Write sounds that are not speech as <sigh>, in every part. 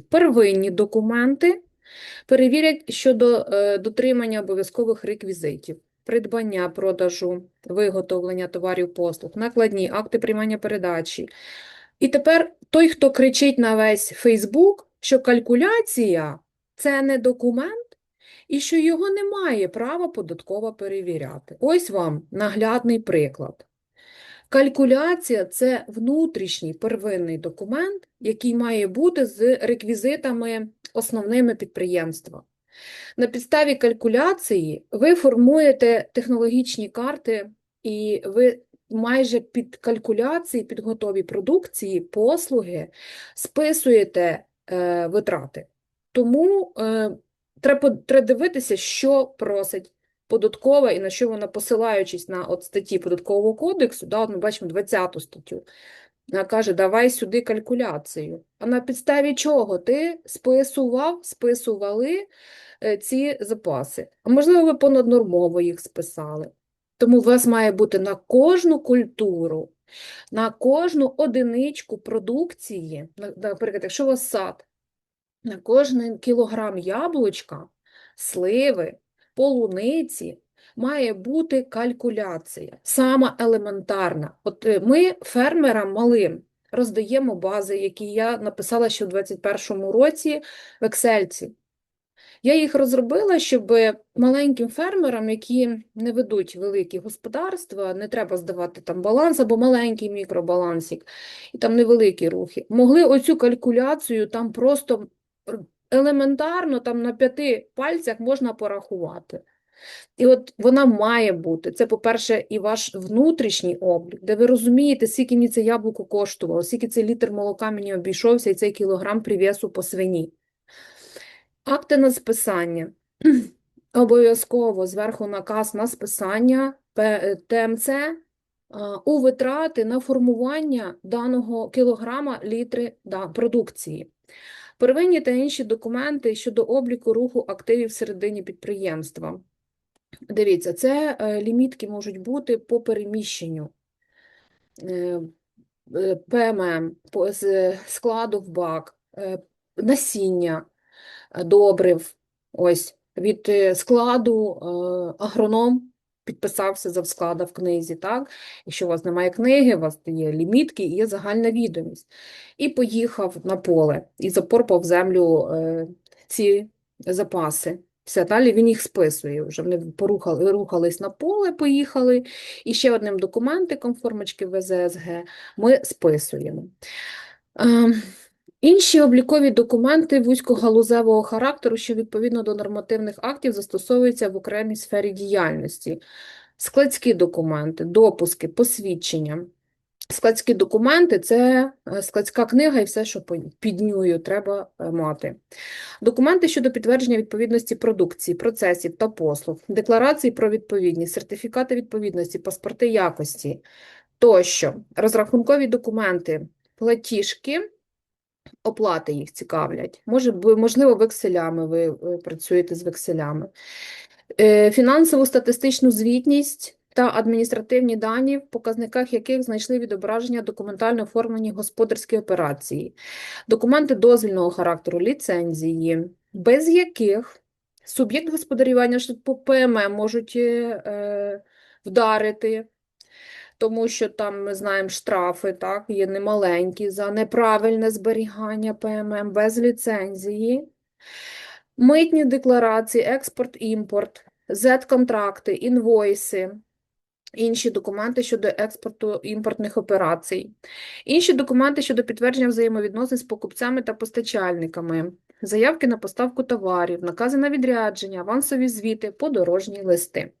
Первинні документи перевірять щодо е, дотримання обов'язкових реквізитів. Придбання, продажу, виготовлення товарів, послуг, накладні, акти приймання передачі. І тепер той, хто кричить на весь Фейсбук, що калькуляція – це не документ, і що його не має права податково перевіряти. Ось вам наглядний приклад. Калькуляція – це внутрішній первинний документ, який має бути з реквізитами основними підприємства. На підставі калькуляції ви формуєте технологічні карти, і ви майже під калькуляції, під готові продукції, послуги списуєте е, витрати. Тому е, треба, треба дивитися, що просить податкова і на що вона, посилаючись на от статті Податкового кодексу, да, от ми бачимо 20 статтю, каже, давай сюди калькуляцію. А на підставі чого ти списував, списували е, ці запаси? А можливо, ви понаднормово їх списали. Тому у вас має бути на кожну культуру, на кожну одиничку продукції, наприклад, якщо у вас сад, на кожен кілограм яблучка, сливи, полуниці має бути калькуляція, сама елементарна. От е, ми фермерам малим роздаємо бази, які я написала ще у 2021 році в Excel. Я їх розробила, щоб маленьким фермерам, які не ведуть великі господарства, не треба здавати там баланс або маленький мікробалансик, і там невеликі рухи, могли оцю калькуляцію там просто елементарно там на п'яти пальцях можна порахувати. І от вона має бути. Це, по-перше, і ваш внутрішній облік, де ви розумієте, скільки мені це яблуко коштувало, скільки цей літр молока мені обійшовся і цей кілограм прив'язу по свині. Акти на списання. <clears throat> Обов'язково зверху наказ на списання ТМЦ у витрати на формування даного кілограма літри продукції. Первинні та інші документи щодо обліку руху активів всередині підприємства. Дивіться, це е, лімітки можуть бути по переміщенню. Е, е, ПММ, з складу в бак, насіння, добрив. Ось від складу агроном підписався за склада в книзі, так? Якщо у вас немає книги, у вас є лімітки і є загальна відомість. І поїхав на поле, і запорпав в землю е, ці запаси. Все, далі він їх списує вже. Вони порухали, рухались на поле, поїхали. І ще одним документиком формочки ВЗСГ ми списуємо. Інші облікові документи вузькогалузевого характеру, що відповідно до нормативних актів застосовуються в окремій сфері діяльності. Складські документи, допуски, посвідчення. Складські документи – це е, складська книга і все, що під нею треба е, мати. Документи щодо підтвердження відповідності продукції, процесів та послуг, декларації про відповідність, сертифікати відповідності, паспорти якості тощо. Розрахункові документи, платіжки, оплати їх цікавлять. Може, можливо, векселями ви е, працюєте з векселями. Е, Фінансову статистичну звітність та адміністративні дані, в показниках яких знайшли відображення документально оформлені господарські операції, документи дозвільного характеру, ліцензії, без яких суб'єкт господарювання по ПМ можуть е, вдарити, тому що там ми знаємо штрафи, так, є немаленькі за неправильне зберігання ПММ без ліцензії. Митні декларації, експорт, імпорт, Z-контракти, інвойси, інші документи щодо експорту імпортних операцій, інші документи щодо підтвердження взаємовідносин з покупцями та постачальниками, заявки на поставку товарів, накази на відрядження, авансові звіти, подорожні листи.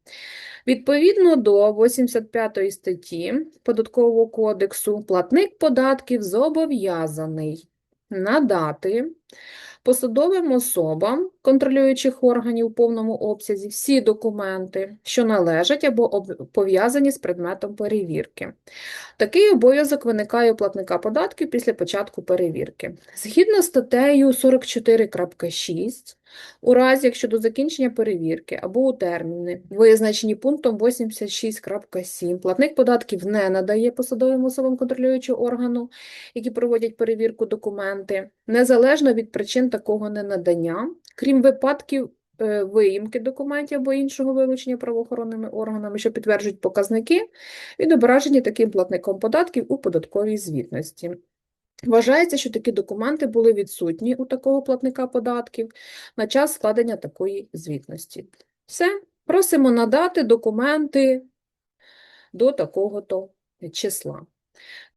Відповідно до 85 статті Податкового кодексу, платник податків зобов'язаний надати посадовим особам контролюючих органів у повному обсязі всі документи, що належать або пов'язані з предметом перевірки. Такий обов'язок виникає у платника податків після початку перевірки. Згідно з статтею 44.6, у разі, якщо до закінчення перевірки або у терміни, визначені пунктом 86.7, платник податків не надає посадовим особам контролюючого органу, які проводять перевірку документи, незалежно від причин такого ненадання, крім випадків е, виїмки документів або іншого вилучення правоохоронними органами, що підтверджують показники, відображені таким платником податків у податковій звітності. Вважається, що такі документи були відсутні у такого платника податків на час складення такої звітності. Все, просимо надати документи до такого-то числа.